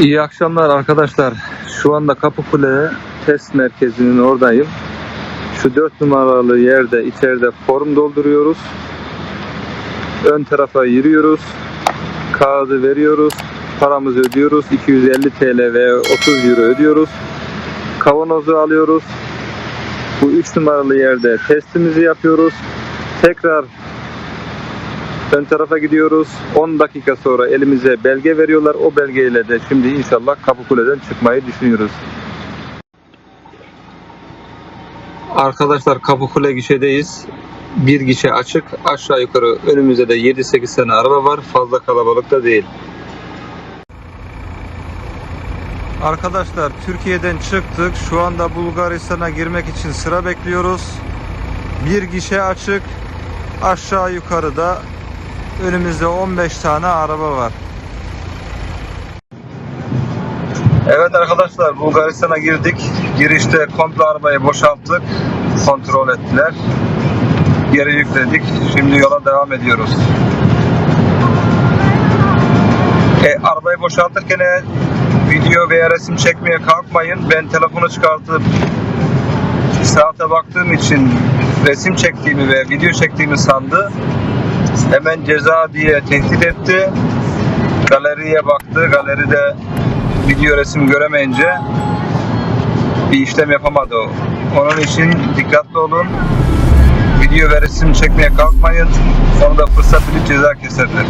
İyi akşamlar arkadaşlar. Şu anda Kapıkule test merkezinin oradayım. Şu 4 numaralı yerde içeride form dolduruyoruz. Ön tarafa yürüyoruz. Kağıdı veriyoruz. Paramızı ödüyoruz. 250 TL ve 30 euro ödüyoruz. Kavanozu alıyoruz. Bu 3 numaralı yerde testimizi yapıyoruz. Tekrar Ön tarafa gidiyoruz. 10 dakika sonra elimize belge veriyorlar. O belgeyle de şimdi inşallah Kapıkule'den çıkmayı düşünüyoruz. Arkadaşlar Kapıkule gişedeyiz. Bir gişe açık. Aşağı yukarı önümüzde de 7-8 tane araba var. Fazla kalabalık da değil. Arkadaşlar Türkiye'den çıktık. Şu anda Bulgaristan'a girmek için sıra bekliyoruz. Bir gişe açık. Aşağı yukarıda önümüzde 15 tane araba var. Evet arkadaşlar Bulgaristan'a girdik. Girişte komple arabayı boşalttık. Kontrol ettiler. Geri yükledik. Şimdi yola devam ediyoruz. E, arabayı boşaltırken video veya resim çekmeye kalkmayın. Ben telefonu çıkartıp saate baktığım için resim çektiğimi ve video çektiğimi sandı. Hemen ceza diye tehdit etti. Galeriye baktı. Galeride video resim göremeyince bir işlem yapamadı. Onun için dikkatli olun. Video ve resim çekmeye kalkmayın. Sonra da fırsat bilip ceza keserler.